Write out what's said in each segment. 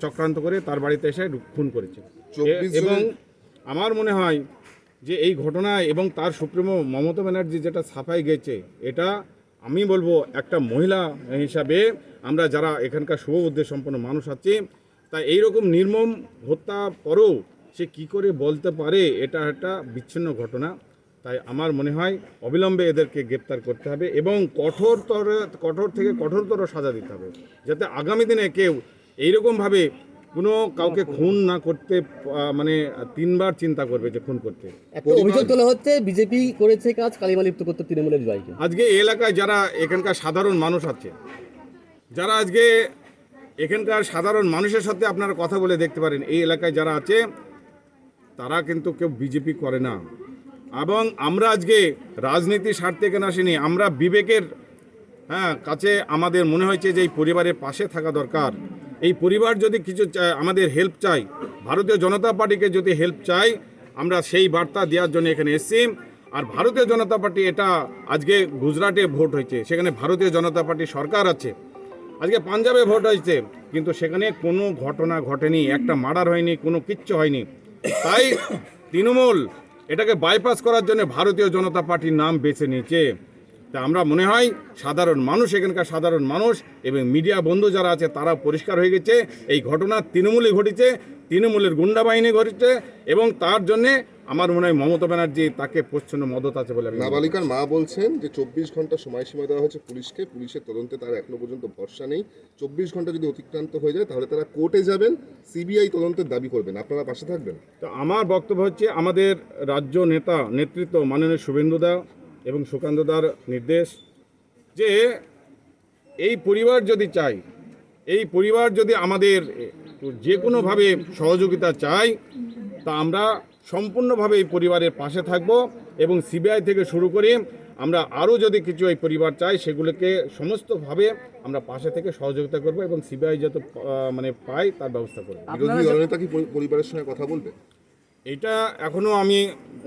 চক্রান্ত করে তার বাড়িতে এসে খুন করেছে। এবং আমার মনে হয় যে এই ঘটনা এবং তার সুপ্রিমো মমতা ব্যানার্জি যেটা ছাপাই গেছে এটা আমি বলব একটা মহিলা হিসাবে আমরা যারা এখানকার শুভ উদ্দেশ্য সম্পন্ন মানুষ আছি তা এইরকম নির্মম হত্যা পরেও সে কি করে বলতে পারে এটা একটা বিচ্ছিন্ন ঘটনা। তাই আমার মনে হয় অবিলম্বে এদেরকে গ্রেপ্তার করতে হবে এবং কঠোরতর কঠোর থেকে কঠোরতর সাজা দিতে হবে যাতে আগামী দিনে কেউ এইরকমভাবে কোনো কাউকে খুন না করতে মানে তিনবার চিন্তা করবে যে খুন করতে। অভিযোগ তোলা হচ্ছে বিজেপি করেছে কাজ কালিমা লিপ্ত করতে তৃণমূলের জয়কে। আজকে এলাকায় যারা এখানকার সাধারণ মানুষ আছে যারা আজকে এখানকার সাধারণ মানুষের সাথে আপনারা কথা বলে দেখতে পারেন এই এলাকায় যারা আছে তারা কিন্তু কেউ বিজেপি করে না। এবং আমরা আজকে রাজনীতি স্বার্থে কেন আসিনি? আমরা বিবেকের হ্যাঁ কাছে আমাদের মনে হয়েছে যে এই পরিবারের পাশে থাকা দরকার। এই পরিবার যদি কিছু আমাদের হেল্প চাই ভারতীয় জনতা পার্টিকে যদি হেল্প চাই আমরা সেই বার্তা দেওয়ার জন্য এখানে এসেছি। আর ভারতীয় জনতা পার্টি এটা আজকে গুজরাটে ভোট হয়েছে, সেখানে ভারতীয় জনতা পার্টি সরকার আছে। আজকে পাঞ্জাবে ভোট হয়েছে, কিন্তু সেখানে কোনো ঘটনা ঘটেনি, একটা মার্ডার হয়নি, কোনো কিচ্ছু হয়নি। তাই তৃণমূল এটাকে বাইপাস করার জন্য ভারতীয় জনতা পার্টির নাম বেছে নিয়েছে। তা আমরা মনে হয় সাধারণ মানুষ এখানকার সাধারণ মানুষ এবং মিডিয়া বন্ধু যারা আছে তারা পরিষ্কার হয়ে গেছে। এই ঘটনা তৃণমূলে ঘটেছে তৃণমূলের গুন্ডা বাহিনী ঘটেছে এবং তার জন্যে আমার মনে হয় মমতা ব্যানার্জি তাকে প্রচ্ছন্ন মদত আছে বলে নাবালিকার মা বলছেন যে চব্বিশ ঘণ্টা সময়সীমা দেওয়া হয়েছে পুলিশকে পুলিশের তদন্তে তার এখনও পর্যন্ত ভরসা নেই। চব্বিশ ঘণ্টা যদি অতিক্রান্ত হয়ে যায় তাহলে তারা কোর্টে যাবেন সিবিআই তদন্তের দাবি করবেন। আপনারা পাশে থাকবেন। তো আমার বক্তব্য হচ্ছে আমাদের রাজ্য নেতা নেতৃত্ব মাননীয় শুভেন্দুদা এবং সুকান্তদার নির্দেশ যে এই পরিবার যদি চাই এই পরিবার যদি আমাদের যে কোনোভাবে সহযোগিতা চাই তা আমরা সম্পূর্ণভাবে এই পরিবারের পাশে থাকব এবং সিবিআই থেকে শুরু করে আমরা আরও যদি কিছু এই পরিবার চাই সেগুলোকে সমস্তভাবে আমরা পাশে থেকে সহযোগিতা করব এবং সিবিআই যাতে মানে পায় তার ব্যবস্থা করব। বিরোধী দলনেতা কি পরিবারের সঙ্গে কথা বলবে? এটা এখনও আমি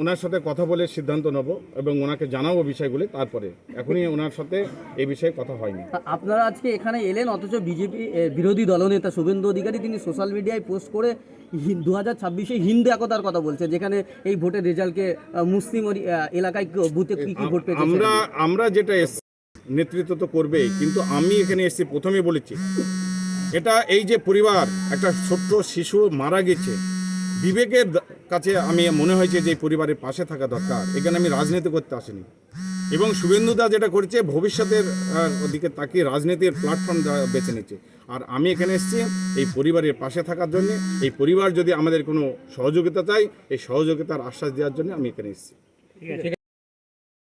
ওনার সাথে কথা বলে সিদ্ধান্ত নেব এবং ওনাকে জানাব বিষয়গুলি তারপরে। এখনই ওনার সাথে এই বিষয়ে কথা হয়নি। আপনারা আজকে এখানে এলেন অথচ বিজেপি বিরোধী দলনেতা শুভেন্দু অধিকারী তিনি সোশ্যাল মিডিয়ায় পোস্ট করে দু হাজার ছাব্বিশে হিন্দু একতার কথা বলছে যেখানে এই ভোটের রেজাল্টকে মুসলিম এলাকায় বুথে কি কি ভোট পেয়েছে আমরা আমরা যেটা এসছি নেতৃত্ব তো করবেই কিন্তু আমি এখানে এসেছি প্রথমে বলেছি। এটা এই যে পরিবার একটা ছোট্ট শিশু মারা গেছে বিবেকের কাছে আমি মনে হয়েছে যে পরিবারের পাশে থাকা দরকার। এখানে আমি রাজনীতি করতে আসিনি। এবং শুভেন্দু দা যেটা করছে, ভবিষ্যতের দিকে তাকিয়ে রাজনীতির প্ল্যাটফর্ম বেছে নিচ্ছে। আর আমি এখানে এসেছি এই পরিবারের পাশে থাকার জন্য। এই পরিবার যদি আমাদের কোনো সহযোগিতা চাই এই সহযোগিতার আশ্বাস দেওয়ার জন্য আমি এখানে এসেছি।